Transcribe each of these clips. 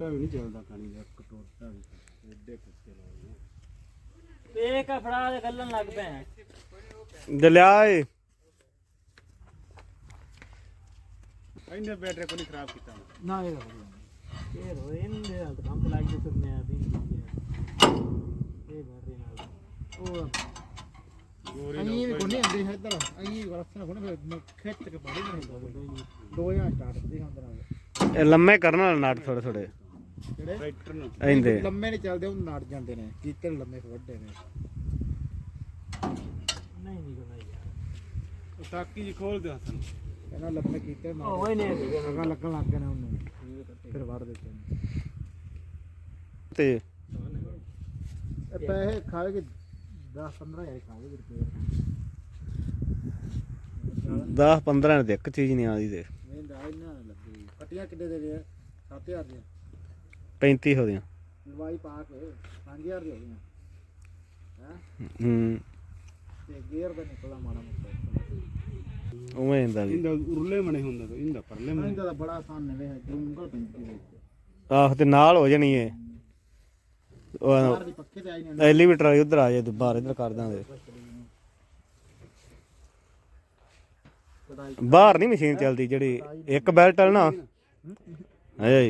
ਟੋਟਾ ਵੀ ਨਹੀਂ ਚੱਲਦਾ ਕਣੀ ਦਾ ਇੱਕ ਟੋਟਾ ਵੀ। ਐਡੇ ਕੁੱਤੇ ਲਾਏ ਤੇ ਇੱਕ ਫੜਾ ਦੇ ਗੱਲਣ ਲੱਗ ਪਿਆ। ਦਲਿਆ ਏ। ਇਹਨੇ ਬੈਟਰੀ ਕੋਈ ਖਰਾਬ ਕੀਤਾ। ਨਾ ਇਹ ਇਹ ਰੋ ਇਹਦੇ ਨਾਲ ਤਾਂ ਕੰਮ ਲੱਗ ਗਿਆ ਤੁਰਨੇ ਆ ਵੀ ਇਹ ਘਰ ਨਾਲ। ਉਹ ਗੋਰੀ ਅਹੀਂ ਵੀ ਕੋਨੇ ਆਂਦੇ ਹੈ ਇਧਰ। ਅਹੀਂ ਵਰਸਣਾ ਕੋਨੇ ਫਿਰ ਮੈਂ ਖਿੱਚ ਕੇ ਪਾੜੀ ਨਹੀਂ ਹੁੰਦਾ ਦੋ ਜਾਂ ਸਟਾਰਟ ਦੇ ਹੁੰਦੇ ਨਾਲ। ਇਹ ਲੰਮੇ ਕਰਨ ਵਾਲੇ ਨਾਟ ਥੋੜੇ ਥੋੜੇ ਜਿਹੜੇ ਟਰੈਕਟਰ ਨੂੰ। ਐਂਦੇ ਲੰਮੇ ਨਹੀਂ ਚੱਲਦੇ ਉਹ ਨਾੜ ਜਾਂਦੇ ਨੇ। ਕੀਤੇ ਲੰਮੇ ਵੱਡੇ ਨੇ। ਨਹੀਂ ਨਹੀਂ ਕੋਈ ਯਾਰ। ਉਹ ਟਾਕੀ ਜੀ ਖੋਲ ਦੇ ਹੱਥ ਨੂੰ। ਇਹਨਾਂ ਲੰਮੇ ਕੀਤੇ ਨਾੜ ਉਹ ਹੀ ਨਹੀਂ ਅਗਾ ਲੱਗਣ ਲੱਗ ਗਏ ਨੇ ਉਹਨੂੰ। ਫਿਰ ਵੜ ਦਿੱਤੇ ਨੇ। ਤੇ ਇਹ ਪੈਸੇ ਖਾਵੇ ਕਿ 10 15 ਹਜ਼ਾਰ ਖਾਵੇ ਰੁਪਏ। 10 15 ਦੇ ਇੱਕ ਚੀਜ਼ ਨਹੀਂ ਆਦੀ ਤੇ। ਨਹੀਂ ਦਾ ਇਹਨਾਂ ਲੱਗੇ। ਪੱਟੀਆਂ ਕਿੱਡੇ ਦੇ ਦੇ 7000 ਦੀਆਂ। 35 ਹੋ ਦੀਆਂ ਲਵਾਈ ਪਾ ਕੇ 5000 ਦੀ ਹੋ ਗਈਆਂ। ਹੈ? ਹੂੰ। ਤੇ ਗੇਅਰ ਦਾ ਨਿਕਲਾ ਮਾੜਾ ਮੋਟਾ। ਉਵੇਂ ਹੁੰਦਾ ਵੀ ਇਹਦਾ ਉਰਲੇ ਮਣੇ ਹੁੰਦਾ ਤਾਂ ਇਹਦਾ ਪਰਲੇ ਮਣੇ ਇਹਦਾ ਤਾਂ ਬੜਾ ਆਸਾਨ ਨੇ ਵੇ ਜੂੰਗਲ ਪੈਂਦੀ ਵਿੱਚ ਆਹ ਤੇ ਨਾਲ ਹੋ ਜਾਣੀ ਏ। ਉਹ ਪੱਖੇ ਤੇ ਆਈ ਨਹੀਂ ਐਲੀਵੇਟਰ ਵਾਲੀ ਉਧਰ ਆ ਜਾਏ ਤੇ ਬਾਹਰ ਇੱਧਰ ਕਰ ਦਾਂਗੇ। ਬਾਹਰ ਨਹੀਂ ਮਸ਼ੀਨ ਚੱਲਦੀ ਜਿਹੜੀ ਇੱਕ ਬੈਲਟ ਵਾਲੀ ਨਾ। ਹੈ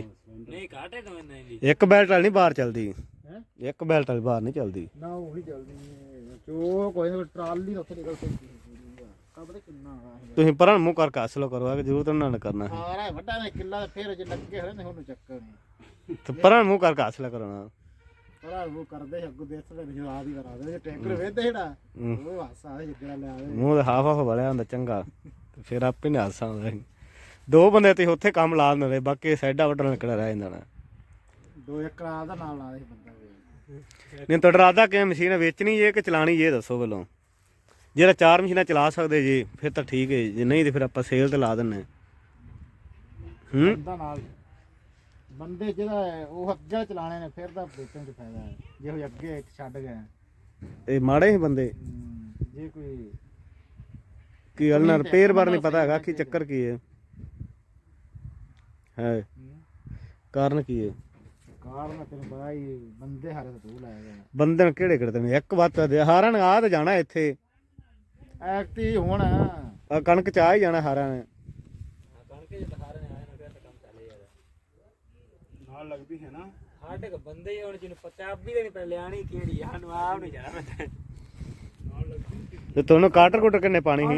ਨਹੀਂ ਤੋਂ ਨਹੀਂ। ਦੀ ਇੱਕ ਬੈਲਟ ਵਾਲੀ ਨਹੀਂ ਬਾਹਰ ਚੱਲਦੀ। ਹੈ? ਇੱਕ ਬੈਲਟ ਵਾਲੀ ਬਾਹਰ ਨਹੀਂ ਚੱਲਦੀ। ਨਾ ਉਹ ਹੀ ਚੱਲਦੀ ਹੈ ਚੋ ਕੋਈ ਨਾ ਟਰਾਲੀ ਉੱਥੇ ਨਿਕਲ ਆ। ਤੁਸੀਂ ਪਰਾਂ ਨੂੰ ਮੂੰਹ ਕਰੋ ਆ ਕਿ ਜ਼ਰੂਰ ਉਹਨਾਂ ਨੇ ਕਰਨਾ। ਸਾਰਾ ਵੱਡਾ ਨੇ ਕਿੱਲਾ ਫੇਰ ਜੇ ਲੱਗੇ ਹੋਏ ਨੇ ਉਹਨੂੰ ਚੱਕਰ ਨਹੀਂ ਤੇ ਪਰਾਂ ਨੂੰ ਮੂੰਹ ਕਰੋ ਨਾ। ਪਰ ਉਹ ਕਰਦੇ ਅੱਗੋਂ ਦੇਖਦੇ ਨੇ ਜਵਾਬ ਹੀ ਕਰਾ ਦੇ ਟੈਂਕਰ ਵੇਦੇ ਜਿਹੜਾ ਉਹ ਹਾਸਾ ਜਿਹੜਾ ਲੈ ਆਵੇ ਮੂੰਹ ਦੇ ਹਾਫ ਹਾਫ ਵਲਿਆ ਹੁੰਦਾ ਚੰਗਾ ਤੇ ਫਿਰ ਆਪੇ ਨਹੀਂ ਹਾਸਾ ਆਉਂਦਾ ਸੀ। ਦੋ ਬੰਦੇ ਤੇ ਉੱਥੇ ਕੰਮ ਲਾ ਦਿੰਦੇ ਨੇ ਬਾਕੀ ਸਾਈਡਾਂ ਵੱਟਣ ਨਿਕਲਿਆ ਰਹਿ ਜਾਂਦਾ ਨਾ ਦੋ ਇੱਕ ਦਾ ਨਾਲ ਲਾ ਦੇ ਬੰਦਾ ਨਹੀਂ ਤੁਹਾਡਾ ਇਰਾਦਾ ਕਿ ਮਸ਼ੀਨ ਵੇਚਣੀ ਜੇ ਕਿ ਚਲਾਣੀ ਜੇ ਦੱਸੋ ਵੱਲੋਂ ਜਿਹੜਾ ਚਾਰ ਮਸ਼ੀਨਾਂ ਚਲਾ ਸਕਦੇ ਜੀ ਫਿਰ ਤਾਂ ਠੀਕ ਹੈ ਜੇ ਨਹੀਂ ਤੇ ਫਿਰ ਆਪਾਂ ਸੇਲ ਤੇ ਲਾ ਦਿੰਨੇ ਹੂੰ। ਬੰਦਾ ਨਾਲ ਬੰਦੇ ਜਿਹੜਾ ਹੈ, ਉਹ ਅੱਗੇ ਚਲਾਣੇ ਨੇ ਫਿਰ ਤਾਂ ਵੇਚਣ ਚ ਫਾਇਦਾ ਹੈ। ਜੇ ਉਹ ਅੱਗੇ ਇੱਕ ਛੱਡ ਗਏ ਇਹ ਮਾੜੇ ਹੀ ਬੰਦੇ। ਹਮ, ਜੇ ਕੋਈ ਕੀ ਗੱਲ ਨਾ ਰਿਪੇਅਰ ਬਾਰੇ ਨਹੀਂ ਪਤਾ ਹੈਗਾ ਕੀ ਚੱਕਰ ਕੀ ਹੈ। ਹੈ। ਕਾਰਨ ਕੀ ਹੈ? ਕਾਰ ਨਾ ਤੈਨੂੰ ਪਤਾ ਹੀ ਬੰਦੇ ਹਾਰੇ ਤੋਂ ਤੂੰ ਲਾਇਆ ਗਿਆ ਬੰਦੇ ਨੂੰ ਕਿਹੜੇ ਕਿਹੜੇ ਨੇ ਇੱਕ ਵਾਰ ਤਾਂ ਦੇ- ਹਾਰਾਂ ਨੇ ਆ ਤਾਂ ਜਾਣਾ ਇੱਥੇ। ਐਕਟੀ ਹੁਣ ਆ ਕਣਕ ਚ ਆ ਹੀ ਜਾਣਾ ਹਾਰਾਂ ਨੇ। ਕਣਕੇ ਜੇ ਸਾਰੇ ਨੇ ਆਏ ਨਾ ਫਿਰ ਤਾਂ ਕੰਮ ਚੱਲੇ ਯਾਰ ਨਾਲ ਲੱਗਦੀ ਹੈ ਨਾ। ਸਾਡੇ ਕੋ ਬੰਦੇ ਹੀ ਹੁਣ ਜਿਹਨੂੰ ਪੰਜਾਬੀ ਦੇ ਨਹੀਂ ਪਹਿਲੇ ਆਣੀ ਕਿਹੜੀ ਆ, ਸਾਨੂੰ ਆਪ ਨਹੀਂ ਜਾਣਾ ਪਤਾ ਤੇ ਤੁਹਾਨੂੰ ਕਾਟਰ ਕੁਟਰ ਕਿੰਨੇ ਪਾਣੀ ਸੀ?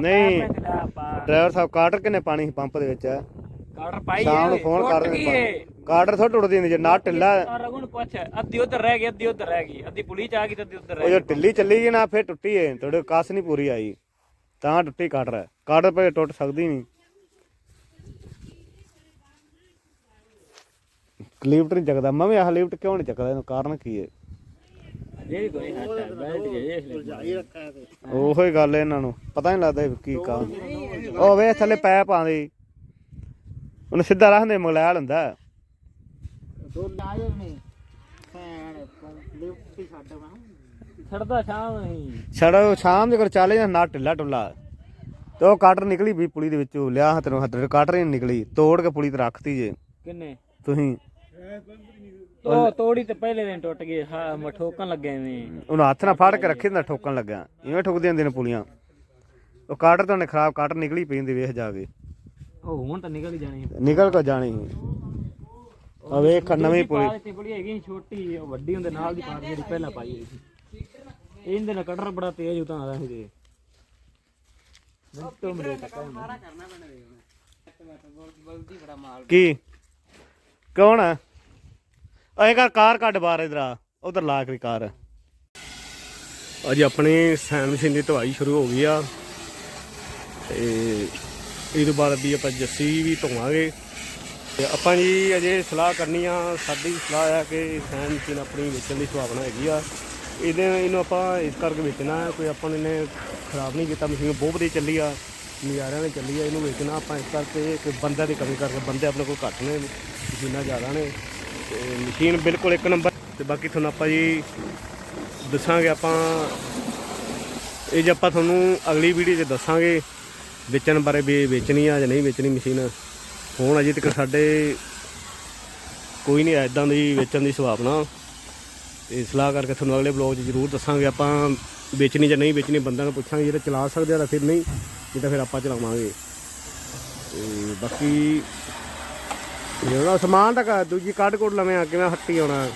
ਨਹੀਂ। ਡਰਾਈਵਰ ਸਾਹਿਬ ਕਾਟਰ ਕਿੰਨੇ ਪਾਣੀ ਸੀ ਪੰਪ ਦੇ ਵਿੱਚ? ਕਾਰਡਰ ਪਾਈ ਸ਼ਾਮ ਨੂੰ ਹੈ, ਫੋਨ ਕਰ। ਕਾਟਰ ਥੋੜਾ ਟੁੱਟਦੀ ਹੁੰਦੀ ਜੇ ਨਾ ਢਿੱਲਾ। ਰਗੁਣ ਪੁੱਛ। ਅੱਧੀ ਉਧਰ ਰਹਿ ਗਈ ਅੱਧੀ ਉਧਰ ਰਹਿ ਗਈ। ਅੱਧੀ ਪੁਲੀ ਚ ਆ ਗਈ ਤੇ ਅੱਧੀ ਉਧਰ ਉਹ ਰਹਿ ਜੋ ਗਈ। ਢਿੱਲੀ ਚੱਲੀ ਗਈ ਨਾ ਫਿਰ ਟੁੱਟੀ ਏ ਤੁਹਾਡੇ ਕਸ ਨਹੀਂ ਪੂਰੀ ਆਈ। ਤਾਂ ਟੁੱਟੀ ਕਾਟਰ ਕਾਟਰ ਪਏ ਟੁੱਟ ਸਕਦੀ ਨਹੀਂ। ਲਿਫਟ ਨਹੀਂ ਚੱਕਦਾ। ਮੈਂ ਵੀ ਆਹ ਲਿਫਟ ਕਿਉਂ ਨਹੀਂ ਚੱਕਦਾ? ਇਹਨੂੰ ਕਾਰਨ ਕੀ ਹੈ? ਇਹ ਕੋਈ ਹੱਟ ਬੈਲਟ ਜੇ ਇਸ ਲਈ ਜਾਈ ਰੱਖਿਆ ਤੇ। ਉਹੋ ਹੀ ਗੱਲ ਇਹਨਾਂ ਨੂੰ। ਪਤਾ ਨਹੀਂ ਲੱਗਦਾ ਕੀ ਕਾਰਨ ਉਹ ਵੇ ਥੱਲੇ ਪੈਪ ਆਂਦੀ ਉਹਨੂੰ ਸਿੱਧਾ ਰੱਖਦੇ ਮਗਲੈਲ ਹੁੰਦਾ ਦੋ ਲਾਇਰ ਨਹੀਂ ਫੈਨ ਲਿਫਟ ਛੱਡ ਮੈਂ ਛੜਦਾ ਸ਼ਾਮ ਨਹੀਂ। ਛੜੋ ਸ਼ਾਮ ਦੇ ਕੋਲ ਚੱਲੇ ਜਾਂ ਨਾ ਢਿੱਲਾ ਟੁੱਲਾ। ਤੇ ਉਹ ਕਾਟਰ ਨਿਕਲੀ ਵੀ ਪੁਲੀ ਦੇ ਵਿੱਚੋਂ ਲਿਆ ਹੱਥ ਨੂੰ ਹੱਥ ਕਾਟਰ ਹੀ ਨੀ ਨਿਕਲੀ। ਤੋੜ ਕੇ ਪੁਲੀ ਤੇ ਰੱਖਤੀ ਜੇ। ਕਿੰਨੇ? ਤੁਸੀਂ। ਉਹ ਤੋੜੀ ਤੇ ਪਹਿਲੇ ਦਿਨ ਟੁੱਟ ਗਈ ਹਾਂ ਮ ਠੋਕਣ ਲੱਗੇ ਐਵੇਂ ਉਹਨੂੰ ਹੱਥ ਨਾਲ ਫੜ ਕੇ ਰੱਖੀ ਨਾ ਠੋਕਣ ਲੱਗਾ ਇਵੇਂ ਠੁਕਦੇ ਹੁੰਦੇ ਨੇ ਪੁਲੀਆਂ। ਉਹ ਕਾਟਰ ਤਾਂ ਉਹਨੇ ਖਰਾਬ ਕਾਟਰ ਨਿਕਲੀ ਪਈ ਹੁੰਦੀ ਵੇਖ ਜਾ ਕੇ। ਉਹ ਹੁਣ ਤਾਂ ਨਿਕਲ ਹੀ ਜਾਣੀ ਨਿਕਲ ਕੋ ਜਾਣੀ ਆ ਵੇਖ ਨਵੀਂ ਪੁਲੀ ਪਾਲ ਤੇ ਪੁਲੀ ਹੈਗੀ ਛੋਟੀ ਉਹ ਵੱਡੀ ਹੁੰਦੇ ਨਾਲ ਦੀ ਪਾਰ ਜਿਹੜੀ ਪਹਿਲਾਂ ਪਾਈ ਹੋਈ ਸੀ। ਇਹਦੇ ਨਾਲ ਕਟਰ ਬੜਾ ਤੇਜ਼ ਉਤਾਂ ਆਦਾ ਸੀ ਦੇ ਮਿੰਟੋ ਮਿੰਟ ਟੱਕਾ ਹੁੰਦਾ ਕੀ? ਕੌਣ ਆ? ਅਏ ਕਰ ਕਾਰ ਕੱਢ ਬਾਹਰ ਇਧਰ ਆ। ਉਧਰ ਲਾ ਕੇ ਕਾਰ। ਅੱਜ ਆਪਣੀ ਸੈਨ ਮਸ਼ੀਨ ਦੀ ਧਵਾਈ ਸ਼ੁਰੂ ਹੋ ਗਈ ਆ। ਤੇ ਇਹ ਤੋਂ ਬਾਅਦ ਵੀ ਆਪਾਂ ਜੱਸੀ ਵੀ ਧੋਵਾਂਗੇ। ਤੇ ਆਪਾਂ ਜੀ ਅਜੇ ਸਲਾਹ ਕਰਨੀ ਆ, ਸਾਡੀ ਸਲਾਹ ਆ ਕਿ ਸੈਨ ਮਸ਼ੀਨ ਆਪਣੀ ਵੇਚਣ ਦੀ ਸੁਭਾਵਨਾ ਹੈਗੀ ਆ। ਇਹਦੇ, ਇਹਨੂੰ ਆਪਾਂ ਇਸ ਕਰਕੇ ਵੇਚਣਾ ਕੋਈ ਆਪਾਂ ਨੇ ਖਰਾਬ ਨਹੀਂ ਕੀਤਾ, ਮਸ਼ੀਨ ਬਹੁਤ ਵਧੀਆ ਚੱਲੀ ਆ, ਨਜ਼ਾਰਿਆਂ ਨੇ ਚੱਲੀ ਆ, ਇਹਨੂੰ ਵੇਚਣਾ ਆਪਾਂ ਇਸ ਕਰਕੇ ਕਿ ਬੰਦਿਆਂ ਦੀ ਕਮੀ ਕਰਕੇ ਬੰਦੇ ਆਪਣੇ ਕੋਲ ਘੱਟ ਨੇ, ਮਸ਼ੀਨਾਂ ਜ਼ਿਆਦਾ ਨੇ। ਤੇ ਮਸ਼ੀਨ ਬਿਲਕੁਲ ਇੱਕ ਨੰਬਰ। ਤੇ ਬਾਕੀ ਤੁਹਾਨੂੰ ਆਪਾਂ ਜੀ ਦੱਸਾਂਗੇ ਆਪਾਂ। ਇਹ ਜੇ ਆਪਾਂ ਤੁਹਾਨੂੰ ਅਗਲੀ ਵੀਡੀਓ 'ਚ ਦੱਸਾਂਗੇ। ਵੇਚਣ ਬਾਰੇ ਵੀ ਵੇਚਣੀ ਆ ਜਾਂ ਨਹੀਂ ਵੇਚਣੀ ਮਸ਼ੀਨ, ਹੁਣ ਅਜੇ ਤੱਕ ਸਾਡੇ ਕੋਈ ਨਹੀਂ ਐਦਾਂ ਦੀ ਵੇਚਣ ਦੀ ਸੰਭਾਵਨਾ। ਤੇ ਸਲਾਹ ਕਰਕੇ ਤੁਹਾਨੂੰ ਅਗਲੇ ਬਲੌਗ 'ਚ ਜ਼ਰੂਰ ਦੱਸਾਂਗੇ ਆਪਾਂ ਵੇਚਣੀ ਜਾਂ ਨਹੀਂ ਵੇਚਣੀ, ਬੰਦਿਆਂ ਨੂੰ ਪੁੱਛਾਂਗੇ ਜਿਹੜੇ ਚਲਾ ਸਕਦੇ ਆ ਤਾਂ ਫਿਰ ਨਹੀਂ ਨਹੀਂ ਤਾਂ ਫਿਰ ਆਪਾਂ ਚਲਾਵਾਂਗੇ। ਤੇ ਬਾਕੀ, ਜਿਹੜਾ ਸਮਾਨ ਤਾਂ ਦੂਜੀ ਕੱਢ ਕੋਟ ਲਵੇਂ ਆ, ਕਿਵੇਂ ਹੱਟੀ ਆਉਣਾ।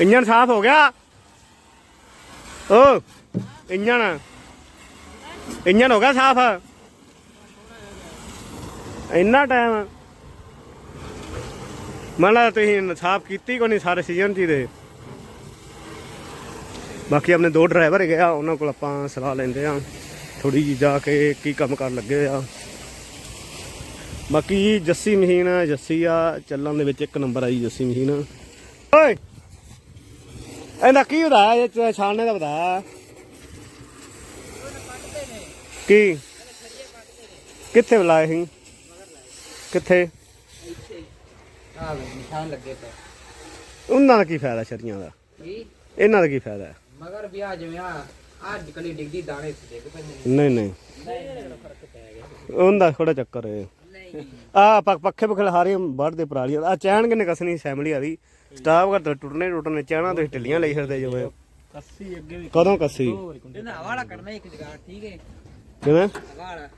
ਇੰਜਨ ਸਾਫ਼ ਹੋ ਗਿਆ। ਓ ਇੰਜਨ ਇੰਜਨ ਹੋ ਗਿਆ ਸਾਫ਼। ਇੰਨਾ ਟਾਈਮ। ਮਨ ਤੁਸੀਂ ਸਾਫ਼ ਕੀਤੀ ਕੋਈ ਨਹੀਂ ਸਾਰੇ ਸੀਜ਼ਨ ਚ ਦੇ। ਬਾਕੀ ਆਪਣੇ ਦੋ ਡਰਾਈਵਰ ਹੈਗੇ ਆ, ਉਹਨਾਂ ਕੋਲ ਆਪਾਂ ਸਲਾਹ ਲੈਂਦੇ ਆ। ਥੋੜੀ ਜਿਹੀ ਜਾ ਕੇ ਕੀ ਕੰਮ ਕਰਨ ਲੱਗੇ ਆ। ਬਾਕੀ ਜੱਸੀ ਮਸ਼ੀਨ ਜੱਸੀ ਆ, ਚੱਲਣ ਦੇ ਵਿੱਚ ਇੱਕ ਨੰਬਰ ਆਈ ਜੱਸੀ ਮਸ਼ੀਨ ਓਏ! ਇਹਦਾ ਕੀ ਹੁੰਦਾ ਇਹ ਛਾਣਨੇ ਦਾ ਬਤਾ ਕੀ? ਕਿੱਥੇ ਬੁਲਾਏ ਸੀ? ਕਿੱਥੇ? ਆ ਨਿਸ਼ਾਨ ਲੱਗੇ ਪਏ ਉਹਨਾਂ ਦਾ ਕੀ ਫਾਇਦਾ ਛਰੀਆਂ ਦਾ? ਜੀ ਇਹਨਾਂ ਦਾ ਕੀ ਫਾਇਦਾ? ਮਗਰ ਵਿਆਹ ਜਿਵੇਂ ਆ ਅੱਜ ਕੱਲੀ ਡਿੱਗਦੀ ਦਾਣੇ ਡਿੱਗ ਪੈਂਦੇ ਨਹੀਂ ਨਹੀਂ। ਉਹਦਾ ਥੋੜਾ ਚੱਕਰ ਹੈ ਆ ਪੱਖੇ ਪੱਖੇ ਹਾਰੇ ਵੱਢਦੇ ਪਰਾਲੀ ਆ ਚੈਨ ਕਿੰਨੇ ਕਸਣੀ ਸੈਮਲੀ ਵਾਲੀ। ਸਟਾਫ ਘਰ ਟੁੱਟਣੇ ਟੁੱਟਣੇ ਚਾਹਣਾ ਤੁਸੀਂ ਢਿੱਲੀਆਂ ਲਈ ਫਿਰਦੇ ਜਿਵੇਂ। ਕੱਸੀ ਅੱਗੇ ਵੀ ਕਦੋਂ ਕੱਸੀ? ਇਹਨਾਂ ਹਵਾਲਾ ਕਰਨਾ ਇੱਕ ਜਗਾੜ ਠੀਕ ਹੈ? ਕਿਵੇਂ? ਹਵਾਲਾ।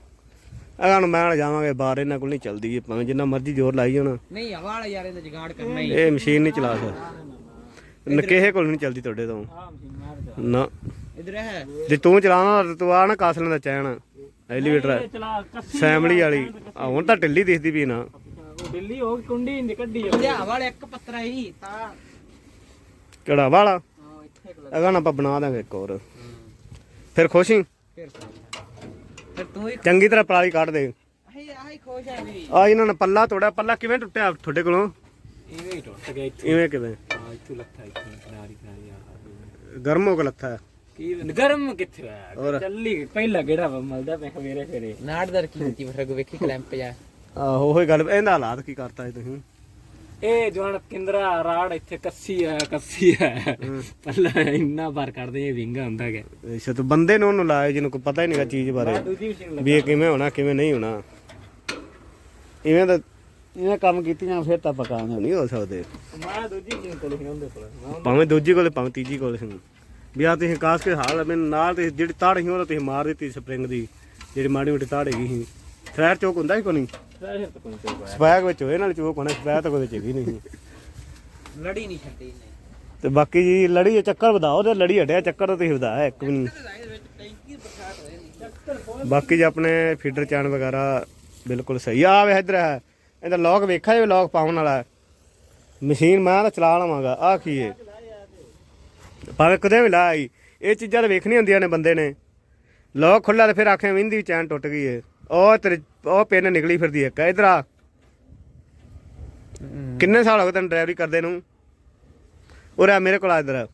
ਅਗਾਂ ਨੂੰ ਮੈਂ ਜਾਵਾਂਗੇ ਬਾਹਰ ਇਹਨਾਂ ਕੋਲ ਨਹੀਂ ਚੱਲਦੀ ਇਹ ਭਾਵੇਂ ਜਿੰਨਾ ਮਰਜ਼ੀ ਜ਼ੋਰ ਲਾਈ ਜਾਣਾ। ਨਹੀਂ ਹਵਾਲਾ ਯਾਰ ਇਹਦਾ ਜਗਾੜ ਕਰਨਾ ਹੀ ਇਹ ਮਸ਼ੀਨ ਨਹੀਂ ਚਲਾ ਸਕਦਾ। ਕਿਸੇ ਕੋਲ ਨਹੀਂ ਚੱਲਦੀ ਤੁਹਾਡੇ ਤੋਂ। ਨਾ। ਇਧਰ ਹੈ ਜੇ ਤੂੰ ਚਲਾਉਣਾ ਤਾਂ ਤੂੰ ਆ ਨਾ ਕਾਸ ਲੈਂਦਾ ਚੈਨ। ਐਲੀਵੇਟਰ ਕੱਸੀ ਸੈਮਲੀ ਵਾਲੀ ਹੁਣ ਤਾਂ ਢਿੱਲੀ ਦਿਖਦੀ ਵੀ ਨਾ। ਉਹ ਦਿੱਲੀ ਹੋ ਗਈ ਕੁੰਡੀ ਨਹੀਂ ਕੱਢੀ ਲਿਆ ਹਵਾਲਾ ਇੱਕ ਪੱਤਰਾ ਹੀ ਤਾਂ। ਕਿਹੜਾ ਵਾਲਾ? ਹਾਂ ਇੱਥੇ ਇੱਕ ਅਗਾਂ ਆਪਾਂ ਬਣਾ ਦਾਂਗੇ ਇੱਕ ਹੋਰ। ਫਿਰ ਖੁਸ਼ ਹੀ ਫਿਰ ਫਿਰ ਤੂੰ ਹੀ ਚੰਗੀ ਤਰ੍ਹਾਂ ਪਰਾਲੀ ਕੱਢ ਦੇ। ਆਹੀ ਆਹੀ ਖੁਸ਼ ਹੈ ਵੀ ਆ ਇਹਨਾਂ ਨੇ ਪੱਲਾ ਤੋੜਿਆ ਪੱਲਾ ਕਿਵੇਂ ਟੁੱਟਿਆ ਤੁਹਾਡੇ ਕੋਲੋਂ? ਇਵੇਂ ਹੀ ਟੁੱਟ ਗਿਆ ਇੱਥੇ। ਇਵੇਂ ਕਿਵੇਂ? ਆ ਇੱਥੋਂ ਲੱਥਾ ਇੱਥੋਂ ਕਿਨਾਰੀ ਕਿਨਾਰੀ ਆ ਗਰਮ ਹੋ ਕੇ ਲੱਥਾ। ਕੀ ਗਰਮ ਕਿੱਥੇ ਹੋਰ? ਹੋਇਆ ਚੱਲੀ ਪਹਿਲਾ ਗੇੜਾ ਵਾ ਮਲਦਾ ਪੈ ਮੇਰੇ ਫੇਰੇ ਨਾੜਦਰ ਕੀ ਹੁੰਦੀ ਫਿਰ ਅੱਗੋਂ ਵੇਖੀ ਕਲੈਂਪ ਜਾ ਆਹੋ ਉਹੀ ਗੱਲ ਇਹਦਾ ਹਾਲਾਤ ਕੀ ਕਰਤਾ ਇਹ ਤੁਸੀਂ? ਇਹ ਜਵਾਨ ਕਿੰਦਰਾ ਰਾੜ ਇੱਥੇ ਕੱਸੀ ਆ ਕੱਸੀ ਆ। ਪੱਲਾ ਇੰਨਾ ਬਾਰ ਕਰਦੇ ਇਹ ਵਿੰਗਾ ਹੁੰਦਾ ਹੈ ਅੱਛਾ ਤੂੰ ਬੰਦੇ ਨੂੰ ਉਹਨੂੰ ਲਾਇਆ ਜਿਹਨੂੰ ਕੋਈ ਪਤਾ ਹੀ ਨਹੀਂਗਾ ਚੀਜ਼ ਬਾਰੇ ਦੂਜੀ ਮਸ਼ੀਨ ਵੀ ਇਹ ਕਿਵੇਂ ਹੋਣਾ ਕਿਵੇਂ ਨਹੀਂ ਹੋਣਾ। ਇਵੇਂ ਤਾਂ ਇਵੇਂ ਕੰਮ ਕੀਤੀਆਂ ਫਿਰ ਤਾਂ ਪਕਾ ਨਹੀਂ ਹੋ ਸਕਦੇ। ਮੈਂ ਦੂਜੀ ਮਸ਼ੀਨ ਕੋਲ ਹੀ ਹੁੰਦੇ ਕੋਲ। ਭਾਵੇਂ ਦੂਜੀ ਕੋਲੇ ਭਾਵੇਂ ਤੀਜੀ ਕੋਲੇ ਸੀ। ਵੀ ਆ ਤੁਸੀਂ ਕਾਸ ਕੇ ਹਾਲ ਮੈਨੂੰ ਨਾਲ ਤੇ ਜਿਹੜੀ ਤਾੜ ਸੀ ਉਹ ਤੁਸੀਂ ਮਾਰ ਦਿੱਤੀ ਸਪਰਿੰਗ ਦੀ ਜਿਹੜੀ ਮਾੜੀ ਮੋਟੀ ਤਾੜ ਹੈਗੀ ਸੀ। ਫਰੈਰ ਚੋਕ ਹੁੰਦਾ ਹੀ ਕੋਈ? ਨਹੀਂ ਫਰੈਸ਼ਰ ਤਾਂ ਕੋਈ ਤੇ ਸਪੈਕ ਵਿੱਚ ਹੋਏ ਨਾਲ ਚੋਕ ਹੋਣਾ ਸਪੈਕ ਤਾਂ ਕੋਈ ਨਹੀਂ ਲੜੀ ਨਹੀਂ ਛੱਡੀ ਤੇ ਬਾਕੀ ਜੀ ਲੜੀ ਦੇ ਚੱਕਰ ਵਧਾਓ ਤੇ ਲੜੀ ਹਟਿਆ ਚੱਕਰ ਤਾਂ ਤੁਸੀਂ ਵਧਾਇਆ ਇੱਕ ਵੀ ਨਹੀਂ। ਬਾਕੀ ਜੀ ਆਪਣੇ ਫੀਡਰ ਚੈਨ ਵਗੈਰਾ ਬਿਲਕੁਲ ਸਹੀ ਆ। ਵੇ ਇਧਰ ਹੈ ਇਹਦਾ ਲੌਕ ਵੇਖਿਆ ਜੇ ਲੌਕ ਪਾਉਣ ਵਾਲਾ। ਮਸ਼ੀਨ ਮੈਂ ਤਾਂ ਚਲਾ ਲਵਾਂਗਾ ਆ ਕੀ ਹੈ ਭਾਵੇਂ ਕਦੇ ਵੀ ਲਾਈ ਇਹ ਚੀਜ਼ਾਂ ਤਾਂ ਵੇਖਣੀਆਂ ਹੁੰਦੀਆਂ ਨੇ ਬੰਦੇ ਨੇ। ਲੌਕ ਖੁੱਲਾ ਤੇ ਫਿਰ ਆਖੇ ਵਿੰਦੀ ਚੈਨ ਟੁੱਟ ਗਈ ਹੈ ਉਹ ਤੇਰੇ, ਉਹ ਪਿੰਨ ਨਿਕਲੀ ਫਿਰਦੀ ਹੈ ਇਧਰ ਆ। ਕਿੰਨੇ ਸਾਲ ਹੋ ਗਏ ਤੈਨੂੰ ਡਰਾਈਵਰੀ ਕਰਦੇ ਨੂੰ? ਉਰੇ ਮੇਰੇ ਕੋਲ ਆ ਇਧਰ।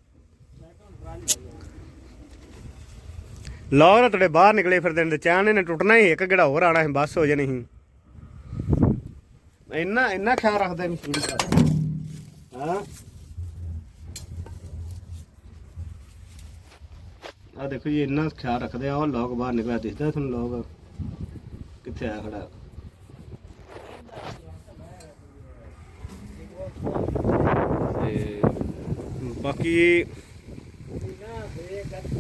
ਲੌਕ ਤੁਹਾਡੇ ਬਾਹਰ ਨਿਕਲੇ ਫਿਰਦੇ ਨੇ ਤੇ ਚੈਨ ਟੁੱਟਣਾ ਹੀ ਇੱਕ ਗੇੜਾ ਹੋਰ ਆਣਾ ਸੀ, ਬਸ ਹੋ ਜਾਣੀ ਸੀ। ਇੰਨਾ ਇੰਨਾ ਖਿਆਲ ਰੱਖਦੇ ਮਸ਼ੀਨ ਦਾ। ਹਾਂ। ਆ ਦੇਖੋ ਜੀ, ਇੰਨਾ ਖਿਆਲ ਰੱਖਦੇ ਆ, ਉਹ ਲੋਕ ਬਾਹਰ ਨਿਕਲਿਆ ਦਿਸਦਾ ਤੁਹਾਨੂੰ ਲੋਕ। ਕਿੱਥੇ ਆ ਖੜਾ? ਤੇ ਬਾਕੀ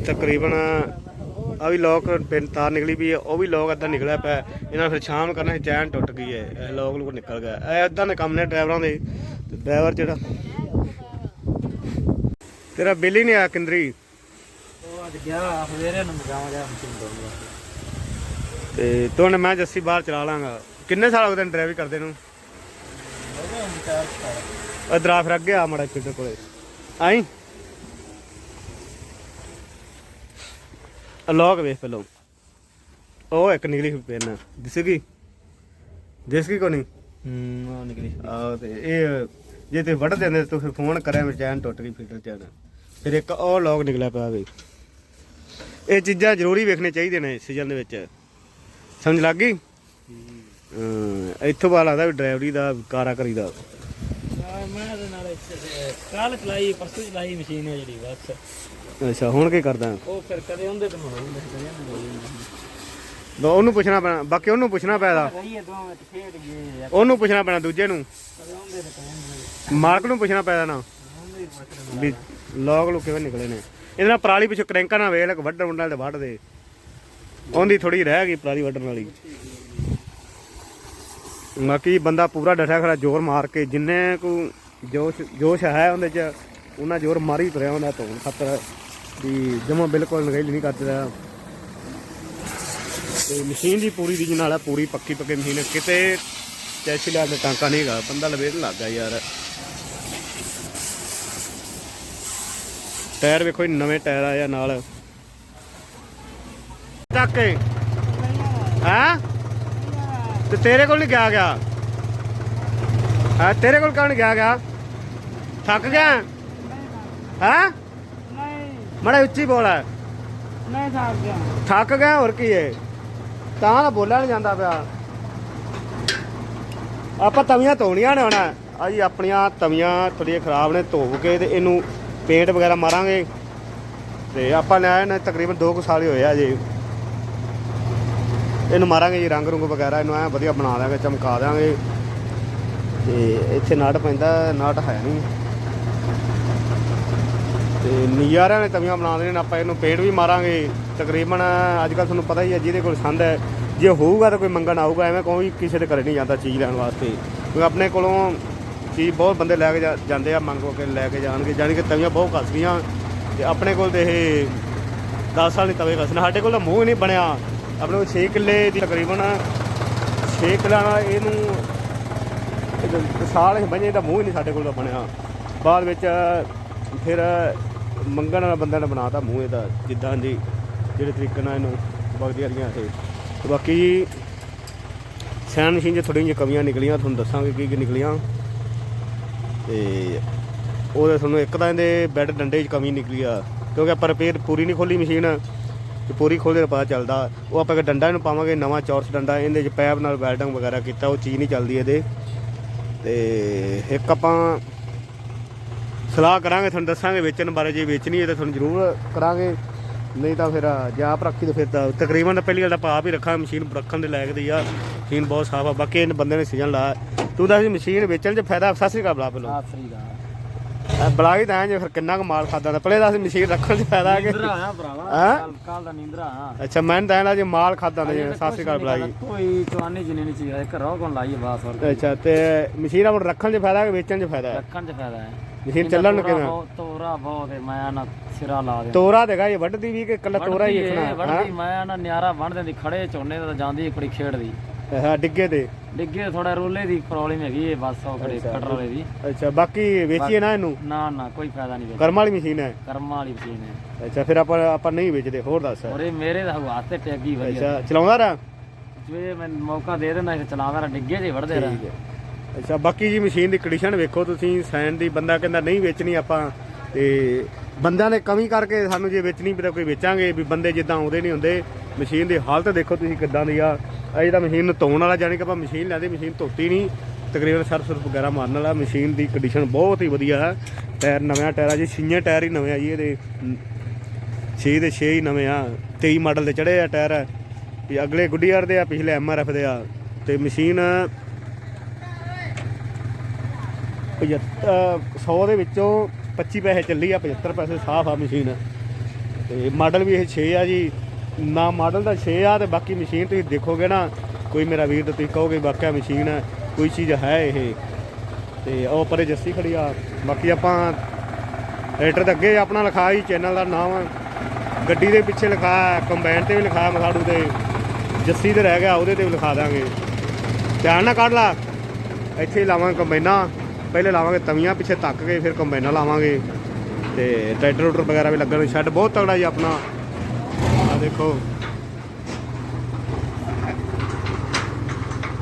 ਤਕਰੀਬਨ ਆ ਵੀ ਲੋਕ ਪਿੰਡ ਤਾਰ ਨਿਕਲੀ ਵੀ ਹੈ ਉਹ ਵੀ ਲੋਕ ਅੱਧਾ ਨਿਕਲਿਆ ਪਿਆ। ਇਹਨਾਂ ਫਿਰ ਸ਼ਾਮ ਕਰਨਾ ਚੈਨ ਟੁੱਟ ਗਈ ਹੈ ਇਹ ਲੋਕ ਲੋਕ ਨਿਕਲ ਗਿਆ। ਇਹ ਇਦਾਂ ਦੇ ਕੰਮ ਨੇ ਡਰਾਈਵਰਾਂ ਦੇ, ਤੇ ਡਰਾਈਵਰ ਜਿਹੜਾ ਤੇਰਾ ਬਿੱਲ ਹੀ ਨਹੀਂ ਆਇਆ, ਕਿੰਦਰੀ? ਉਹ ਅੱਜ ਗਿਆ, ਸਵੇਰੇ ਨੂੰ ਮਗਾਵਾ ਜਾ ਮਸ਼ੀਨ ਤੇ ਤੁਹਾਨੂੰ ਮੈਂ ਜੱਸੀ ਬਾਹਰ ਚਲਾ ਲਾਂਗਾ। ਕਿੰਨੇ ਸਾਲ ਹੋ ਗਏ ਤੈਨੂੰ ਡਰਾਈਵਰੀ ਕਰਦੇ ਨੂੰ? ਇਧਰ ਆ ਫਿਰ ਅੱਗੇ ਆ ਮੜਾ ਫਿੱਟਰ ਕੋਲੇ। ਆਈ? ਲੋਕ ਵੇਖ ਪਹਿਲਾਂ। ਉਹ ਇੱਕ ਨਿਕਲੀ ਪੈਨ ਦਿਸ ਗਈ? ਦਿਸ ਗਈ ਕੋ ਨਹੀਂ? ਹੂੰ ਉਹ ਨਿਕਲੀ। ਆ ਤੇ ਇਹ ਜੇ ਤੇ ਵੱਢ ਦਿੰਦੇ ਤੂੰ ਫਿਰ ਫੋਨ ਕਰਿਆ ਮੇਰੇ ਚੈਨ ਟੁੱਟ ਗਈ ਫਿੱਟਰ ਚੈਨ। ਫਿਰ ਇੱਕ ਉਹ ਲੋਕ ਨਿਕਲਿਆ ਪਿਆ ਵੇ। ਇਹ ਚੀਜ਼ਾਂ ਜ਼ਰੂਰੀ ਵੇਖਣੇ ਚਾਹੀਦੇ ਨੇ ਸੀਜ਼ਨ ਦੇ ਵਿੱਚ। ਸਮਝ ਲੱਗ ਗਈ? ਹਾਂ। ਇੱਥੋਂ ਬਾਅਦ ਲੱਗਦਾ ਵੀ ਡਰਾਈਵਰੀ ਦਾ ਕਾਰਾ ਕਰੀਦਾ। ਮੈਂ ਤੇ ਨਾਲ ਕੱਲ ਚਲਾਈ ਪਰਸੋਂ ਚਲਾਈ ਮਸ਼ੀਨ ਹੈ ਜਿਹੜੀ ਬਸ। ਅੱਛਾ ਹੁਣ ਕੀ ਕਰਦਾ? ਉਹ ਫਿਰ ਕਦੇ ਉਹਦੇ ਤੋਂ ਹੋ ਜਾਂਦਾ ਕਦੇ ਉਹਦੇ ਤੋਂ ਹੋ ਜਾਂਦਾ ਲੋ ਉਹਨੂੰ ਪੁੱਛਣਾ ਪੈਣਾ ਬਾਕੀ ਉਹਨੂੰ ਪੁੱਛਣਾ ਪੈਦਾ। ਉਹਨੂੰ ਪੁੱਛਣਾ ਪੈਣਾ ਦੂਜੇ ਨੂੰ। ਮਾਲਕ ਨੂੰ ਪੁੱਛਣਾ ਪੈਦਾ ਨਾ। ਵੀ ਲੋਕ ਲੁਕੇ ਕਿਵੇਂ ਨਿਕਲੇ ਨੇ। ਇਹਦੇ ਨਾਲ ਪਰਾਲੀ ਪਿੱਛੋਂ ਕਰੈਂਕਾਂ ਨਾਲ ਵੇਲ ਵੱਢਣ ਵੰਡਾਂ ਤੇ ਵੱਢ ਦੇ। ਉਹਦੀ ਥੋੜੀ ਰਹਿ ਗਈ ਪਰਾਲੀ ਵੱਢਣ ਵਾਲੀ। ਬਾਕੀ ਬੰਦਾ ਪੂਰਾ ਡਟਿਆ ਖੜਾ ਜ਼ੋਰ ਮਾਰ ਕੇ, ਜਿੰਨੇ ਕੋ ਜੋਸ਼ ਜੋਸ਼ ਹੈ ਉਹਦੇ ਚ, ਉਹਨਾਂ ਜ਼ੋਰ ਮਾਰੀ ਤੁਰਿਆ ਹੁੰਦਾ ਧੋਣ ਖਾਤਰ। ਵੀ ਜਮਾ ਬਿਲਕੁਲ ਨਗੇਲ ਨਹੀਂ ਕਰਦਾ ਤੇ ਮਸ਼ੀਨ ਦੀ ਪੂਰੀ ਦੀ ਨਾਲ ਪੂਰੀ ਪੱਕੀ ਪੱਕੀ ਮਸ਼ੀਨ। ਕਿਤੇ ਚੈਸੀ ਲਾ ਦੇ ਟਾਂਕਾ ਨਹੀਂ ਹੈਗਾ, ਬੰਦਾ ਲਵੇਟ ਲੱਗਾ ਯਾਰ। ਟਾਇਰ ਵੇਖੋ ਇਹ ਨਵੇਂ ਟਾਇਰ ਆਏ ਆ ਨਾਲ। ਚੱਕ ਕੇ। ਹਾਂ? ਤੇ ਤੇਰੇ ਕੋਲ ਨਹੀਂ ਗਿਆ ਗਿਆ? ਹਾਂ? ਤੇਰੇ ਕੋਲ ਕੌਣ ਗਿਆ ਗਿਆ? ਥੱਕ ਗਿਆ? ਹਾਂ? ਮੜਾ ਉੱਚੀ ਬੋਲ ਹੈ ਨਹੀਂ ਥੱਕ ਗਿਆ ਥੱਕ ਗਿਆ ਹੋਰ ਕੀ ਏ? ਤਾਂ ਤਾਂ ਬੋਲਿਆ ਨਹੀਂ ਜਾਂਦਾ ਪਿਆ। ਆਪਾਂ ਤਵੀਆਂ ਧੋਣੀਆਂ ਨੇ ਹੁਣ। ਆ ਜੀ ਆਪਣੀਆਂ ਤਵੀਆਂ ਥੋੜ੍ਹੀਆਂ ਖਰਾਬ ਨੇ, ਧੋ ਕੇ ਤੇ ਇਹਨੂੰ ਪੇਂਟ ਵਗੈਰਾ ਮਾਰਾਂਗੇ। ਤੇ ਆਪਾਂ ਲੈ ਨੇ ਤਕਰੀਬਨ 2 ਕੁ ਸਾਲ ਹੀ ਹੋਏ ਆ ਜੀ ਇਹਨੂੰ ਮਾਰਾਂਗੇ ਜੀ ਰੰਗ ਰੁੰਗ ਵਗੈਰਾ, ਇਹਨੂੰ ਐ ਵਧੀਆ ਬਣਾ ਦਾਂਗੇ ਚਮਕਾ ਦਾਂਗੇ ਤੇ ਇੱਥੇ ਨਾਟ ਪੈਂਦਾ, ਨਾਟ ਹੈ ਨਹੀਂ। ਤੇ ਨਜ਼ਾਰਿਆਂ ਨੇ ਤਵੀਆਂ ਬਣਾ ਦੇਣੇ ਨੇ, ਆਪਾਂ ਇਹਨੂੰ ਪੇਂਟ ਵੀ ਮਾਰਾਂਗੇ। ਤਕਰੀਬਨ ਅੱਜ ਕੱਲ ਤੁਹਾਨੂੰ ਪਤਾ ਹੀ ਹੈ, ਜਿਹਦੇ ਕੋਲ ਸੰਦ ਹੈ, ਜੇ ਹੋਊਗਾ ਤਾਂ ਕੋਈ ਮੰਗਣ ਆਊਗਾ ਐਵੇਂ ਕੋਈ ਕਿਸੇ ਦੇ ਘਰੇ ਨਹੀਂ ਜਾਂਦਾ ਚੀਜ਼ ਲੈਣ ਵਾਸਤੇ। ਕਿਉਂਕਿ ਆਪਣੇ ਕੋਲੋਂ ਚੀਜ਼ ਬਹੁਤ ਬੰਦੇ ਲੈ ਕੇ ਜਾ- ਜਾਂਦੇ ਆ, ਮੰਗੋ ਕੇ ਲੈ ਕੇ ਜਾਣਗੇ, ਜਾਣੀ ਕਿ ਤਵੀਆਂ ਬਹੁਤ ਘਸਦੀਆਂ ਤੇ ਆਪਣੇ ਕੋਲ ਤੇ ਇਹ 10 ਸਾਲ ਦੀ ਤਵੇ ਘਸਣਾ ਸਾਡੇ ਕੋਲ ਤਾਂ ਮੂੰਹ ਹੀ ਨਹੀਂ ਬਣਿਆ। ਆਪਣੇ ਕੋਲ 6 ਕਿੱਲੇ ਦੀ ਤਕਰੀਬਨ 6 ਕਿੱਲਾ ਨਾਲ ਇਹਨੂੰ ਸਾਲ ਹੀ ਬਣੇ ਦਾ ਮੂੰਹ ਹੀ ਨਹੀਂ ਸਾਡੇ ਕੋਲ ਤਾਂ ਬਣਿਆ। ਬਾਅਦ ਵਿੱਚ ਫਿਰ ਮੰਗਣ ਵਾਲਾ ਬੰਦਾ ਨੇ ਬਣਾਤਾ ਮੂੰਹ ਇਹਦਾ, ਜਿੱਦਾਂ ਜੀ ਜਿਹੜੇ ਤਰੀਕੇ ਨਾਲ ਇਹਨੂੰ ਵਗਦੀਆਂ ਰਹੀਆਂ ਇਹ। ਤੇ ਬਾਕੀ ਸੈਨ ਮਸ਼ੀਨ 'ਚ ਥੋੜ੍ਹੀਆਂ ਜਿਹੀਆਂ ਕਮੀਆਂ ਨਿਕਲੀਆਂ, ਤੁਹਾਨੂੰ ਦੱਸਾਂਗੇ ਕੀ ਕੀ ਨਿਕਲੀਆਂ। ਤੇ ਉਹਦੇ ਤੁਹਾਨੂੰ ਇੱਕ ਤਾਂ ਇਹਦੇ ਬੈੱਡ ਡੰਡੇ 'ਚ ਕਮੀ ਨਿਕਲੀ ਆ, ਕਿਉਂਕਿ ਆਪਾਂ ਰਿਪੇਅਰ ਪੂਰੀ ਨਹੀਂ ਖੋਲੀ ਮਸ਼ੀਨ। ਤੇ ਪੂਰੀ ਖੋਲ੍ਹਦੇ ਤਾਂ ਪਤਾ ਚੱਲਦਾ। ਉਹ ਆਪਾਂ ਇੱਕ ਡੰਡਾ ਇਹਨੂੰ ਪਾਵਾਂਗੇ, ਨਵਾਂ ਚੌਰਸ ਡੰਡਾ, ਇਹਦੇ 'ਚ ਪੈਪ ਨਾਲ ਵੈਲਡਿੰਗ ਵਗੈਰਾ ਕੀਤਾ, ਉਹ ਚੀਜ਼ ਨਹੀਂ ਚੱਲਦੀ ਇਹਦੇ। ਤੇ ਇੱਕ ਆਪਾਂ ਸਲਾਹ ਕਰਾਂਗੇ, ਤੁਹਾਨੂੰ ਦੱਸਾਂਗੇ ਵੇਚਣ ਬਾਰੇ, ਜੇ ਵੇਚਣੀ ਹੈ ਤਾਂ ਤੁਹਾਨੂੰ ਜ਼ਰੂਰ ਕਰਾਂਗੇ। ਨਹੀਂ ਤਾਂ ਫਿਰ ਜੇ ਆਪ ਰੱਖੀ ਤਾਂ ਫਿਰ ਤਾਂ ਤਕਰੀਬਨ ਤਾਂ ਪਹਿਲੀ ਗੱਲ ਤਾਂ ਆਪਾਂ ਆਪ ਹੀ ਰੱਖਾਂ ਮਸ਼ੀਨ ਰੱਖਣ ਦੇ ਲਾਇਕ ਦੀ ਆ। ਮਸ਼ੀਨ ਬਹੁਤ ਸਾਫ਼ ਆ, ਬਾਕੀ ਇਹਨ ਬੰਦੇ ਨੇ ਸੀਜ਼ਨ ਲਾਇਆ। ਤੂੰ ਦੱਸ ਮਸ਼ੀਨ ਵੇਚਣ 'ਚ ਫਾਇਦਾ, ਸਤਿ ਸ੍ਰੀ ਅਕਾਲ ਬਲਾ ਪਹਿਲਾਂ ਆਸਰੀ ਦਾ ਬਲਾ ਹੀ ਤਾਂ ਜੇ ਫਿਰ ਕਿੰਨਾ ਕੁ ਮਾਲ ਖਾਦਾ ਤਾਂ ਪਹਿਲੇ ਦੱਸ ਮਸ਼ੀਨ ਰੱਖਣ 'ਚ ਫਾਇਦਾ ਕਿ ਨੀਂਦਰਾ ਆਇਆ ਭਰਾਵਾ ਹੈਂ? ਕੱਲ ਕੱਲ ਦਾ ਨੀਂਦਰਾ ਆਇਆ ਅੱਛਾ ਮੈਂ ਤਾਂ ਜੇ ਮਾਲ ਖਾਦਾ ਨਹੀਂ ਸਤਿ ਸ੍ਰੀ ਅਕਾਲ ਬਲਾ ਜੀ ਕੋਈ ਚਵਾਨੀ ਜਿੰਨੀ ਨਹੀਂ ਚੀਜ਼ ਇੱਕ ਰੋਹ ਕੋਣ ਬਾਸ ਹੋਰ ਅੱਛਾ ਤੇ ਮਸ਼ੀਨ ਆਪਣ ਰੱਖਣ 'ਚ ਫਾਇਦਾ ਕਿ ਵੇਚਣ 'ਚ ਫਾਇਦਾ? ਹੈ ਰੱਖਣ ਚ ਫਾਇਦਾ ਹੈ। ਮਸ਼ੀਨ ਚੱਲਣ ਨੂੰ ਕਿਵੇਂ? ਤੋਰਾ ਬਹੁਤ ਹੈ ਮੈਂ ਨਾ ਸਿਰਾ ਲਾ ਦੇ ਤੋਰਾ ਦੇਗਾ ਇਹ ਵੱਢਦੀ ਵੀ ਕਿ ਕੱਲਾ ਤੋਰਾ ਹੀ ਵੇਖਣਾ ਵੜਦੀ ਮੈਂ ਨਾ ਨਿਆਰਾ ਬਣ ਦਿੰਦੀ ਖੜੇ ਝੋਨੇ ਤੇ ਤਾਂ ਜਾਂਦੀ ਕੁੜੀ ਖੇਡਦੀ। ਹਾਂ ਡਿੱਗੇ ਤੇ। ਡਿੱਗੇ ਥੋੜਾ ਰੋਲੇ ਦੀ ਪ੍ਰੋਬਲਮ ਹੈਗੀ ਹੈ ਬਸ ਉਹ ਖੜੇ ਕਟਰ ਵਾਲੇ ਦੀ। ਅੱਛਾ ਬਾਕੀ ਵੇਚੀਏ ਨਾ ਇਹਨੂੰ? ਨਾ ਨਾ ਕੋਈ ਫਾਇਦਾ ਨਹੀਂ ਕਰਮ ਵਾਲੀ ਮਸ਼ੀਨ ਹੈ। ਕਰਮਾਂ ਵਾਲੀ ਮਸ਼ੀਨ ਹੈ। ਅੱਛਾ ਫਿਰ ਆਪਾਂ ਆਪਾਂ ਨਹੀਂ ਵੇਚਦੇ ਹੋਰ ਦੱਸ। ਔਰ ਇਹ ਮੇਰੇ ਦਾ ਹੱਥ ਤੇ ਟੈਗੀ ਵਧੀਆ। ਅੱਛਾ ਚਲਾਉਂਦਾ ਰਾ ਜੇ ਮੈਂ ਮੌਕਾ ਦੇ ਦਿੰਦਾ ਇਹ ਚਲਾਉਂਦਾ ਰ ਡਿੱਗੇ ਜੇ ਵੜਦੇ ਰ ਅੱਛਾ ਬਾਕੀ ਜੀ ਮਸ਼ੀਨ ਦੀ ਕੰਡੀਸ਼ਨ ਵੇਖੋ ਤੁਸੀਂ ਸੈਨ ਦੀ ਬੰਦਾ ਕਹਿੰਦਾ ਨਹੀਂ ਵੇਚਣੀ ਆਪਾਂ ਤੇ ਬੰਦਿਆਂ ਨੇ ਕਮੀ ਕਰਕੇ ਸਾਨੂੰ ਜੇ ਵੇਚਣੀ ਵੀ ਤਾਂ ਕੋਈ ਵੇਚਾਂਗੇ ਵੀ ਬੰਦੇ ਜਿੱਦਾਂ ਆਉਂਦੇ ਨਹੀਂ ਹੁੰਦੇ। ਮਸ਼ੀਨ ਦੀ ਹਾਲਤ ਦੇਖੋ ਤੁਸੀਂ ਕਿੱਦਾਂ ਦੀ ਆ। ਅਜੇ ਤਾਂ ਮਸ਼ੀਨ ਨੂੰ ਧੋਣ ਵਾਲਾ, ਜਾਣੀ ਕਿ ਆਪਾਂ ਮਸ਼ੀਨ ਲੈਂਦੇ, ਮਸ਼ੀਨ ਧੋਤੀ ਨਹੀਂ। ਤਕਰੀਬਨ ਸਰਫ ਸੁਰਫ ਵਗੈਰਾ ਮਾਰਨ ਵਾਲਾ, ਮਸ਼ੀਨ ਦੀ ਕੰਡੀਸ਼ਨ ਬਹੁਤ ਹੀ ਵਧੀਆ ਹੈ। ਟਾਇਰ ਨਵਾਂ ਟਾਇਰ ਆ ਜੀ, ਛੀਆਂ ਟਾਇਰ ਹੀ ਨਵੇਂ ਆ ਜੀ ਇਹਦੇ। 6 ਦੇ 6 ਹੀ ਨਵੇਂ ਆ 23 ਮਾਡਲ ਦੇ ਚੜੇ ਆ ਟਾਇਰ। ਵੀ ਅਗਲੇ ਗੁੱਡੀਆਰ ਦੇ ਆ, ਪਿਛਲੇ ਐਮਆਰਐਫ ਦੇ ਆ। ਤੇ ਮਸ਼ੀਨ 100 ਦੇ ਵਿੱਚੋਂ 25 ਪੈਸੇ ਚੱਲੀ ਆ 75 ਪੈਸੇ ਸਾਫ਼ ਆ ਮਸ਼ੀਨ। ਤੇ ਮਾਡਲ ਵੀ ਇਹ 6 ਆ ਜੀ। ਨਾ ਮਾਡਲ ਦਾ 6 ਆ ਤੇ ਬਾਕੀ ਮਸ਼ੀਨ ਤੁਸੀਂ ਦੇਖੋਗੇ ਨਾ, ਕੋਈ ਮੇਰਾ ਵੀਰ ਤਾਂ ਤੁਸੀਂ ਕਹੋਗੇ ਵਾਕਿਆ ਮਸ਼ੀਨ ਹੈ, ਕੋਈ ਚੀਜ਼ ਹੈ ਇਹ। ਤੇ ਉਹ ਪਰੇ ਜੱਸੀ ਖੜੀ ਆ। ਬਾਕੀ ਆਪਾਂ ਰਾਈਟਰ ਦੇ ਅੱਗੇ ਆਪਣਾ ਲਿਖਾ ਹੀ ਚੈਨਲ ਦਾ ਨਾਮ ਗੱਡੀ ਦੇ ਪਿੱਛੇ ਲਿਖਾ, ਕੰਬਾਈਨ ਤੇ ਵੀ ਲਿਖਾ ਮਸਾੜੂ ਤੇ। ਜੱਸੀ ਤੇ ਰਹਿ ਗਿਆ, ਉਹਦੇ ਤੇ ਵੀ ਲਿਖਾ ਦਾਂਗੇ। ਧਿਆਨ ਨਾਲ ਕੱਢ ਲਾ। ਇੱਥੇ ਹੀ ਲਾਵਾਂਗੇ ਕੰਬਾਈਨਾਂ। ਪਹਿਲੇ ਲਾਵਾਂਗੇ ਤਵੀਆਂ, ਪਿੱਛੇ ਤੱਕ ਕੇ ਫਿਰ ਕੰਬਾਈਨਾਂ ਲਾਵਾਂਗੇ। ਤੇ ਟਰੈਕਟਰ ਰੂਟਰ ਵਗੈਰਾ ਵੀ ਲੱਗਣ ਸ਼ੈੱਡ ਬਹੁਤ ਤਗੜਾ ਜੀ ਆਪਣਾ ਦੇਖੋ।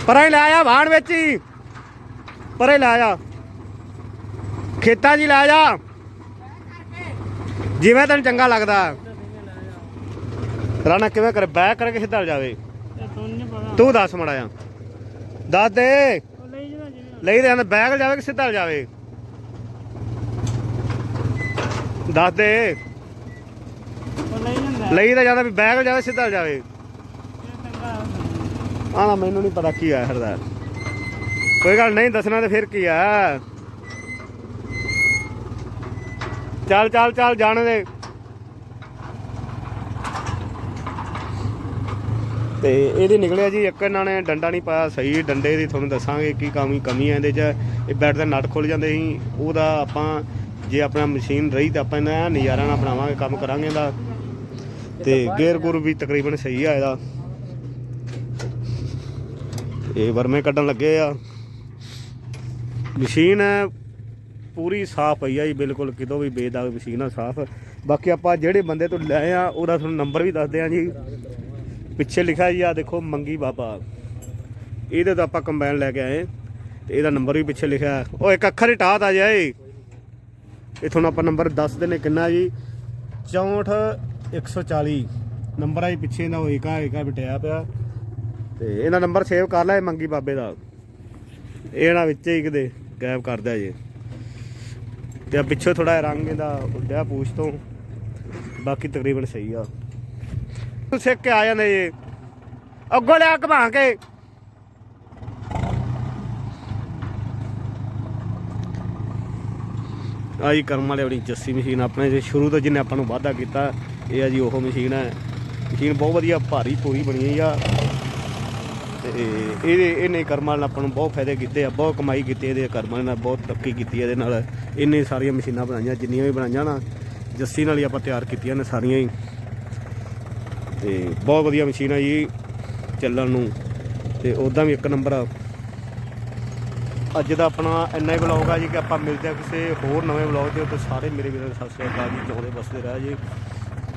ਪਰੇ ਲੈ ਆ ਵਿੱਚ ਹੀ। ਪਰੇ ਲੈ ਖੇਤਾਂ 'ਚ ਹੀ ਜਾ ਜਿਵੇਂ ਤੈਨੂੰ ਚੰਗਾ ਲੱਗਦਾ। ਰਾਣਾ ਕਿਵੇਂ ਕਰੇ? ਬੈਕ ਕਰਕੇ ਸਿੱਧਾ ਜਾਵੇ। ਤੂੰ ਦੱਸ ਮੜਾ ਆ ਦੱਸ ਦੇ। ਲਈ ਦੇ ਜਾਂਦਾ ਬੈਗ ਜਾਵੇ ਕਿ ਸਿੱਧਾ ਜਾਵੇ? ਦੱਸ ਦੇ। ਲਈ ਤਾਂ ਜਾਂਦਾ ਵੀ ਬੈਗ ਜਾਵੇ ਸਿੱਧਾ ਜਾਵੇ ਆ ਨਾ ਮੈਨੂੰ ਨਹੀਂ ਪਤਾ ਕੀ ਆ ਹਰਦਾ ਕੋਈ ਗੱਲ ਨਹੀਂ, ਦੱਸਣਾ ਤੇ ਫਿਰ ਕੀ ਆ। ਚੱਲ ਚੱਲ ਚੱਲ, ਜਾਣ ਦੇ। ਤੇ ਇਹਦੇ ਨਿਕਲਿਆ ਜੀ, ਇੱਕ ਇਹਨਾਂ ਨੇ ਡੰਡਾ ਨਹੀਂ ਪਾਇਆ, ਸਹੀ ਡੰਡੇ ਦੀ ਤੁਹਾਨੂੰ ਦੱਸਾਂਗੇ ਕੀ ਕਮੀ ਕਮੀ ਆ ਇਹਦੇ 'ਚ। ਇਹ ਬੈਟ ਦਾ ਨਟ ਖੁੱਲ ਜਾਂਦੇ ਸੀ, ਉਹਦਾ ਆਪਾਂ, ਜੇ ਆਪਣਾ ਮਸ਼ੀਨ ਰਹੀ ਤਾਂ ਆਪਾਂ ਇਹਨਾਂ ਨਜ਼ਾਰਾ ਨਾਲ ਬਣਾਵਾਂਗੇ, ਕੰਮ ਕਰਾਂਗੇ ਇਹਦਾ। ਤੇ ਗੇਅਰ ਗੁਰ ਵੀ ਤਕਰੀਬਨ ਸਹੀ ਆ ਇਹਦਾ। ਇਹ ਵਰਮੇ ਕੱਢਣ ਲੱਗੇ ਆ। ਮਸ਼ੀਨ ਪੂਰੀ ਸਾਫ਼ ਪਈ ਆ ਜੀ, ਬਿਲਕੁਲ ਕਿਤੋਂ ਵੀ ਬੇਦਾਗ ਮਸ਼ੀਨ ਆ, ਸਾਫ਼। ਬਾਕੀ ਆਪਾਂ ਜਿਹੜੇ ਬੰਦੇ ਤੋਂ ਲਏ ਆ, ਉਹਦਾ ਤੁਹਾਨੂੰ ਨੰਬਰ ਵੀ ਦੱਸਦੇ ਆ ਜੀ। ਪਿੱਛੇ ਲਿਖਿਆ ਜੀ, ਆ ਦੇਖੋ ਮੰਗੀ ਬਾਬਾ। ਇਹਦੇ ਤੋਂ ਆਪਾਂ ਕੰਬਾਈਨ ਲੈ ਕੇ ਆਏ। ਤੇ ਇਹਦਾ ਨੰਬਰ ਵੀ ਪਿੱਛੇ ਲਿਖਿਆ। ਉਹ ਇੱਕ ਅੱਖਰ ਹੀ ਟਾਹਤ ਆ ਜਾਏ। ਇਹ ਤੁਹਾਨੂੰ ਆਪਾਂ ਨੰਬਰ ਦੱਸ ਦਿੰਨੇ ਕਿੰਨਾ ਜੀ। 64 140 ਨੰਬਰ ਆ ਜੀ ਪਿੱਛੇ ਦਾ ਉਹ ਏਕਾ ਬਿਟਿਆ ਪਿਆ। ਤੇ ਇਹਨਾਂ ਨੰਬਰ ਸੇਵ ਕਰ ਲੈ ਮੰਗੀ ਬਾਬੇ ਦਾ। ਇਹ ਨਾ ਵਿੱਚ ਹੀ ਕਿਤੇ ਗਾਇਬ ਕਰ ਦਿਆ ਜੇ। ਤੇ ਆ ਪਿੱਛੇ ਥੋੜਾ ਰੰਗ ਇਹਦਾ ਉੱਡਿਆ ਪੂਛ ਤੋਂ। ਬਾਕੀ ਤਕਰੀਬਨ ਸਹੀ ਆ। ਸਿੱਖ ਕੇ ਆ ਜਾਂਦੇ ਜੇ। ਅੱਗੋਂ ਲਿਆ ਘਮਾ ਕੇ। ਆ ਜੀ ਕਰਮ ਵਾਲੇ ਆਪਣੀ ਜੱਸੀ ਮਸ਼ੀਨ ਆਪਣੇ ਜੇ। ਸ਼ੁਰੂ ਤੋਂ ਜਿਹਨੇ ਆਪਾਂ ਨੂੰ ਵਾਅਦਾ ਕੀਤਾ ਇਹ ਆ ਜੀ, ਉਹ ਮਸ਼ੀਨ ਹੈ ਮਸ਼ੀਨ ਬਹੁਤ ਵਧੀਆ, ਭਾਰੀ ਪੂਰੀ ਬਣੀ ਹੋਈ ਆ। ਤੇ ਇਹਦੇ, ਇਹਨੇ ਕਰਮਾਂ ਨਾਲ ਆਪਾਂ ਨੂੰ ਬਹੁਤ ਫਾਇਦੇ ਕੀਤੇ ਆ, ਬਹੁਤ ਕਮਾਈ ਕੀਤੀ ਇਹਦੇ ਕਰਮਾਂ ਨਾਲ, ਬਹੁਤ ਤਰੱਕੀ ਕੀਤੀ ਇਹਦੇ ਨਾਲ। ਇੰਨੇ ਸਾਰੀਆਂ ਮਸ਼ੀਨਾਂ ਬਣਾਈਆਂ, ਜਿੰਨੀਆਂ ਵੀ ਬਣਾਈਆਂ ਨਾ, ਜੱਸੀ ਨਾਲ ਹੀ ਆਪਾਂ ਤਿਆਰ ਕੀਤੀਆਂ ਨੇ ਸਾਰੀਆਂ ਹੀ। ਤੇ ਬਹੁਤ ਵਧੀਆ ਮਸ਼ੀਨ ਆ ਜੀ, ਚੱਲਣ ਨੂੰ। ਤੇ ਉਦਾਂ ਵੀ ਇੱਕ ਨੰਬਰ ਆ। ਅੱਜ ਦਾ ਆਪਣਾ ਇੰਨਾ ਹੀ ਵਲੌਗ ਆ ਜੀ ਕਿ ਆਪਾਂ ਮਿਲਦੇ ਆ ਕਿਸੇ ਹੋਰ ਨਵੇਂ ਵਲੌਗ ਦੇ ਉੱਤੇ। ਸਾਰੇ ਮੇਰੇ ਵੀਰਾਂ ਨੂੰ ਸਤਿ ਸ਼੍ਰੀ ਅਕਾਲ ਜੀ ਚਾਹੁੰਦੇ ਬਸਦੇ ਰਹਿ ਜੀ।